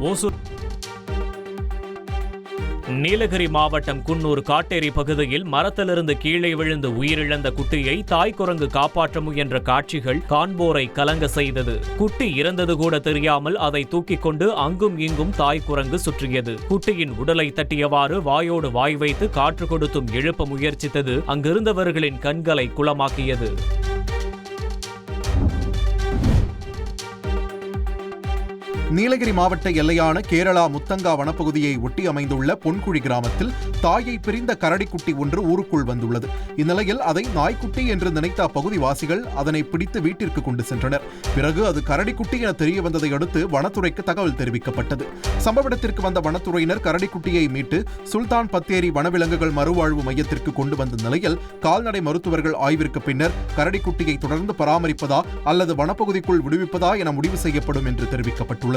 ஓசூர் நீலகிரி மாவட்டம் குன்னூர் காட்டேரி பகுதியில் மரத்திலிருந்து கீழே விழுந்து உயிரிழந்த குட்டியை தாய் குரங்கு காப்பாற்ற முயன்ற காட்சிகள் காண்போரை கலங்க செய்தது. குட்டி இறந்தது கூட தெரியாமல் அதை தூக்கிக் கொண்டு அங்கும் இங்கும் தாய் குரங்கு சுற்றியது. குட்டியின் உடலை தட்டியவாறு வாயோடு வாய் வைத்து காற்று கொடுத்தும் எழுப்ப முயற்சித்தது. அங்கிருந்தவர்களின் கண்களை குளமாக்கியது. நீலகிரி மாவட்ட எல்லையான கேரளா முத்தங்கா வனப்பகுதியை ஒட்டி அமைந்துள்ள பொன்குழி கிராமத்தில் தாயை பிரிந்த கரடிக்குட்டி ஒன்று ஊருக்குள் வந்துள்ளது. இந்நிலையில் அதை நாய்க்குட்டி என்று நினைத்த அப்பகுதிவாசிகள் அதனை பிடித்து வீட்டிற்கு கொண்டு சென்றனர். பிறகு அது கரடிக்குட்டி என தெரிய வந்ததை அடுத்து வனத்துறைக்கு தகவல் தெரிவிக்கப்பட்டது. சம்பவ இடத்திற்கு வந்த வனத்துறையினர் கரடிக்குட்டியை மீட்டு சுல்தான் பத்தேரி வனவிலங்குகள் மறுவாழ்வு மையத்திற்கு கொண்டு வந்த நிலையில் கால்நடை மருத்துவர்கள் ஆய்விற்கு பின்னர் கரடிக்குட்டியை தொடர்ந்து பராமரிப்பதா அல்லது வனப்பகுதிக்குள் விடுவிப்பதா என முடிவு செய்யப்படும் என்று தெரிவிக்கப்பட்டுள்ளது.